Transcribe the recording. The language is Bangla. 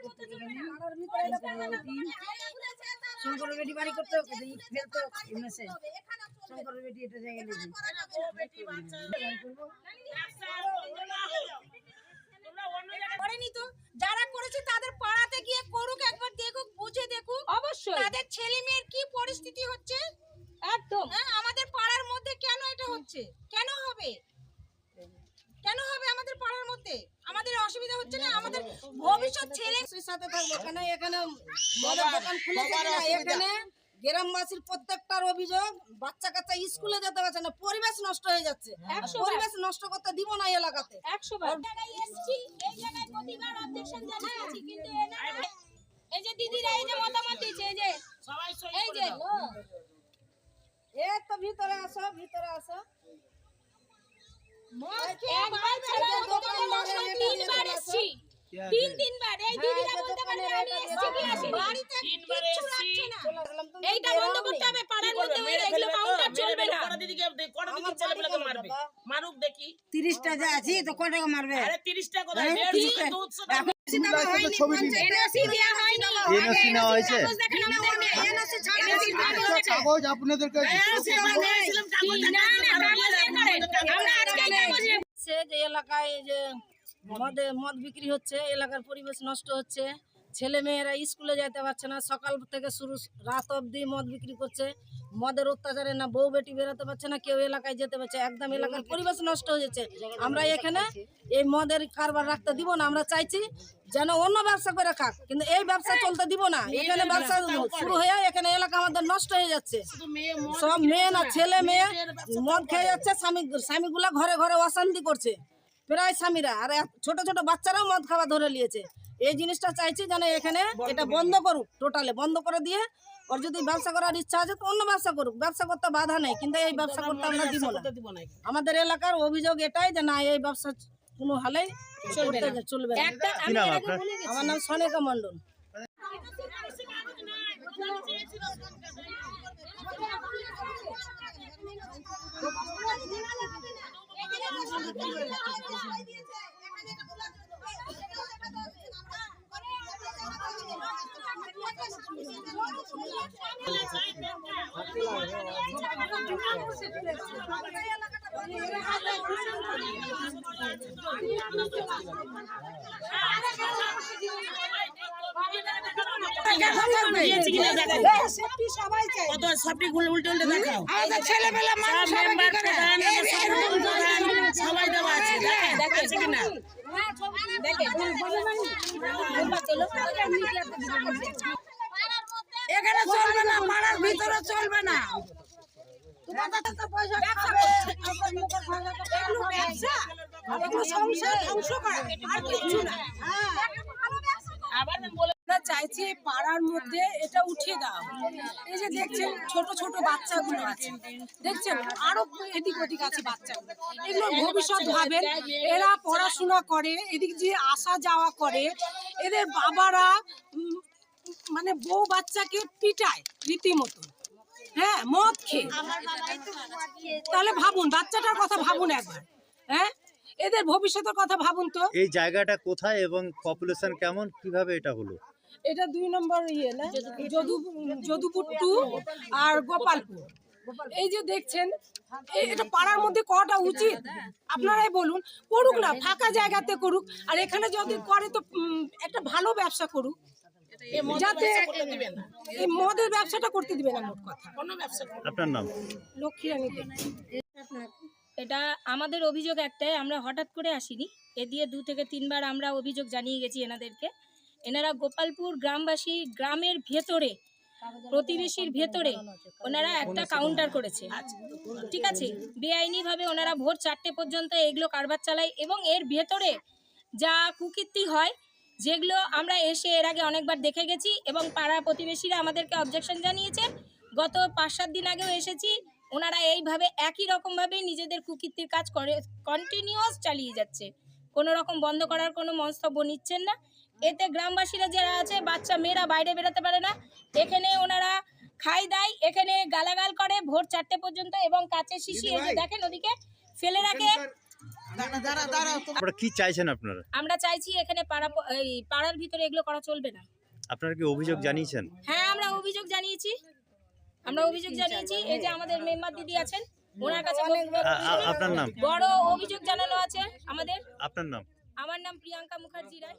করতে শঙ্কর বেটি বাড়ি করতে ফেলতো মেসে শঙ্কর বেটি এটা জায়গায় করেনি তো যারা করেছে তাদের পাড়াতে গিয়ে করুক একবার দেখুক বুঝে দেখুক অবশ্যই। তাদের ছেলে মেয়ের কি পরিস্থিতি হচ্ছে? একদম। হ্যাঁ আমাদের পাড়ার মধ্যে কেন এটা হচ্ছে? কেন হবে? কেন হবে আমাদের পাড়ার মধ্যে? আমাদের অসুবিধা হচ্ছে না? আমাদের সাথে থাকব। কেন এখানে মদের দোকান খুলেছে এখানে গ্রামবাসীর প্রত্যেকটার অভিযোগ বাচ্চা কাচ্চা স্কুলে যেতে পারছে না পরিবেশ নষ্ট হয়ে যাচ্ছে। একশো পরিবেশ নষ্ট করতে দিব না এই এলাকাতে। একশো বার। এই জায়গায় প্রতিবার অবজেকশন জানিয়েছি কিন্তু এনারা এই যে দিদিরা এই যে মতামত দিচ্ছে এই যে এই যে এ তো ভিতরে আসো ভিতরে আসো। বাড়ি ছেড়ে দোকান বসে তিনবার এসছি। তিন তিনবার। এই দিদিরা বলতে পারে আমি এসছি কি আসিনি? বাড়িতে রাখছে না। এইটা বন্ধ করতে হবে পাড়ার মধ্যে ওই এগুলো কাউন্টার চলবে না। কটা দিদিকে কটা দিদি ছেলেগুলোকে মারবে। মারুক দেখি। তিরিশটা যা আছি তো কয় টাকা মারবে? আরে তিরিশটা কোথায়? হ্যাঁ, দেড়শো ঠিক। দুধশো এখন সিনেমা হয়নি, পঞ্চায়েতে এনওসি দেওয়া হয়নি। এনওসি নেওয়া হয়েছে। কাগজ নেব। হচ্ছে যে এলাকায় যে মদে মদ বিক্রি হচ্ছে এলাকার পরিবেশ নষ্ট হচ্ছে ছেলে মেয়েরা স্কুলে যেতে পারছে না সকাল থেকে শুরু রাত অবধি মদ বিক্রি করছে মদের অত্যাচারে না বউ বেটি বেরোতে পারছে না কেউ এলাকায় যেতে পারছে একদম এলাকার পরিবেশ নষ্ট হয়ে যাচ্ছে। আমরা এখানে এই মদের কারবার রাখতে দিব না আমরা চাইছি যেন অন্য ব্যবসা করে খাক কিন্তু এই ব্যবসা চলতে দিব না এখানে ব্যবসা শুরু হয়ে এখানে এলাকা আমাদের নষ্ট হয়ে যাচ্ছে। সব মেয়ে না ছেলে মেয়ে মদ খেয়ে যাচ্ছে স্বামী স্বামীগুলা ঘরে ঘরে অশান্তি করছে। প্রায় স্বামীরা আর এক- ছোট ছোট বাচ্চারাও মদ খাওয়া ধরে নিয়েছে। এই জিনিসটা চাইছি যেন এখানে এটা বন্ধ করুক টোটালে বন্ধ করে দিয়ে ওর যদি ব্যবসা করার ইচ্ছা আছে তো অন্য ব্যবসা করুক। ব্যবসা করতে বাধা নেই কিন্তু এই ব্যবসা করতে আমরা দিব না। আমাদের এলাকার অভিযোগ এটাই যে না এই ব্যবসা কোনো হালেই চলবে না। চলবে আমার নাম সনেকা মণ্ডল। সবাই দেওয়া আছে দেখে দেখেছে কিনা এখানে চলবে না পাড়ার ভিতরে চলবে না। আমরা চাইছি পাড়ার মধ্যে এটা উঠিয়ে দেওয়া। এই যে দেখছেন ছোট ছোট বাচ্চাগুলো আছে। দেখছেন আরও এদিক ওদিক আছে বাচ্চাগুলো। এগুলোর ভবিষ্যৎ ভাবেন এরা পড়াশোনা করে এদিক দিয়ে আসা যাওয়া করে। এদের বাবারা মানে বউ বাচ্চাকে পিটায় রীতিমতো। হ্যাঁ মদ খেয়ে। তাহলে ভাবুন বাচ্চাটার কথা ভাবুন একবার হ্যাঁ? এদের ভবিষ্যতের কথা ভাবুন তো। এই জায়গাটা কোথায় এবং পপুলেশন কেমন? কীভাবে এটা হলো? এটা দুই নম্বর ইয়ে না? যদু যদুপুর টু আর গোপালপুর। এই যে দেখছেন এটা পাড়ার মধ্যে কটা উচিত? আপনারাই বলুন করুক না ফাঁকা জায়গাতে করুক। আর এখানে যদি করে তো একটা ভালো ব্যবসা করুক। যাতে এই মদের ব্যবসাটা করতে দিবে না মোট কথা। আপনার নাম? লক্ষ্মী রানী দেবী। এটা আমাদের অভিযোগ একটাই আমরা হঠাৎ করে আসিনি। এ দিয়ে দু থেকে তিনবার আমরা অভিযোগ জানিয়ে গেছি এনাদেরকে। এনারা গোপালপুর গ্রামবাসী গ্রামের ভেতরে প্রতিবেশীর ভেতরে ওনারা একটা কাউন্টার করেছে। ঠিক আছে? বেআইনিভাবে ওনারা ভোর চারটে পর্যন্ত এগুলো কারবার চালায় এবং এর ভেতরে যা কুকীর্তি হয় যেগুলো আমরা এসে এর আগে অনেকবার দেখে গেছি এবং পাড়া প্রতিবেশীরা আমাদেরকে অবজেকশন জানিয়েছে। গত পাঁচ সাত দিন আগেও এসেছি ওনারা এইভাবে একই রকমভাবে নিজেদের কুকীর্তির কাজ করে কন্টিনিউয়াস চালিয়ে যাচ্ছে। কোনো রকম বন্ধ করার কোনো মন্তব্য নিচ্ছেন না। এতে গ্রামবাসীরা যারা আছে বাচ্চা মেয়েরা বাইরে বেরোতে পারে না। এখানে ওনারা খাই দেয় এখানে গালাগাল করে ভোর চারটে পর্যন্ত এবং কাচের শিশি এই যে দেখেন ওদিকে ফেলে রাখে। আপনারা কি চাইছেন আপনারা? আমরা চাইছি এখানে পাড়া এই পাড়ার ভিতরে এগুলো করা চলবে না। আপনারা কি অভিযোগ জানিয়েছেন? হ্যাঁ আমরা অভিযোগ জানিয়েছি। আমরা অভিযোগ জানিয়েছি এই যে আমাদের মেম্বার দিদি আছেন ওনার কাছে আপনার নাম? বড় অভিযোগ জানানো আছে আমাদের। আপনার নাম? আমার নাম প্রিয়াঙ্কা মুখার্জি রায়।